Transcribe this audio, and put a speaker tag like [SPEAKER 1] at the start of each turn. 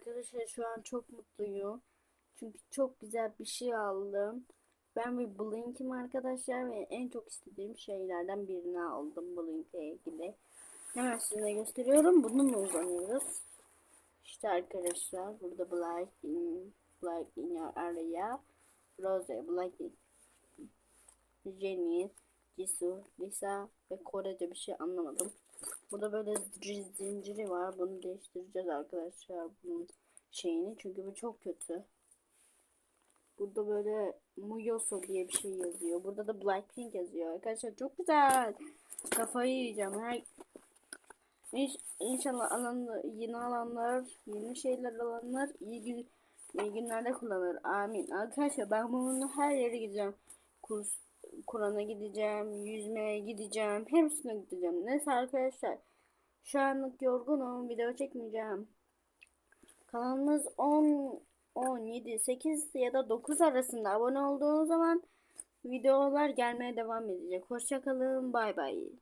[SPEAKER 1] Arkadaşlar şu an çok mutluyum. Çünkü çok güzel bir şey aldım. Ben bir Blink'im arkadaşlar ve en çok istediğim şeylerden birini aldım Blink'le ilgili. Hemen size gösteriyorum. Bununla uzanıyoruz. İşte arkadaşlar burada Black in, Black in. Rose, in, Jenny, Jisoo, Lisa ve Korece bir şey anlamadım. Burada böyle zin- zinciri var. Bunu değiştireceğiz arkadaşlar bunun şeyini. Çünkü bu çok kötü. Burada böyle Muyoso diye bir şey yazıyor. Burada da Blackpink yazıyor. Arkadaşlar çok güzel. Kafayı yiyeceğim. Her İnş, inşallah alan, yeni alanlar, yeni şeyler alanlar iyi, gün, iyi günlerde kullanır. Amin. Arkadaşlar ben bunu her yere gideceğim. Kurs, Kur'an'a gideceğim, yüzmeye gideceğim, hepsine gideceğim. Neyse arkadaşlar. Şu anlık yorgunum. Video çekmeyeceğim. Kanalımız 10, 17, 8 ya da 9 arasında abone olduğunuz zaman videolar gelmeye devam edecek. Hoşçakalın. Bay bay.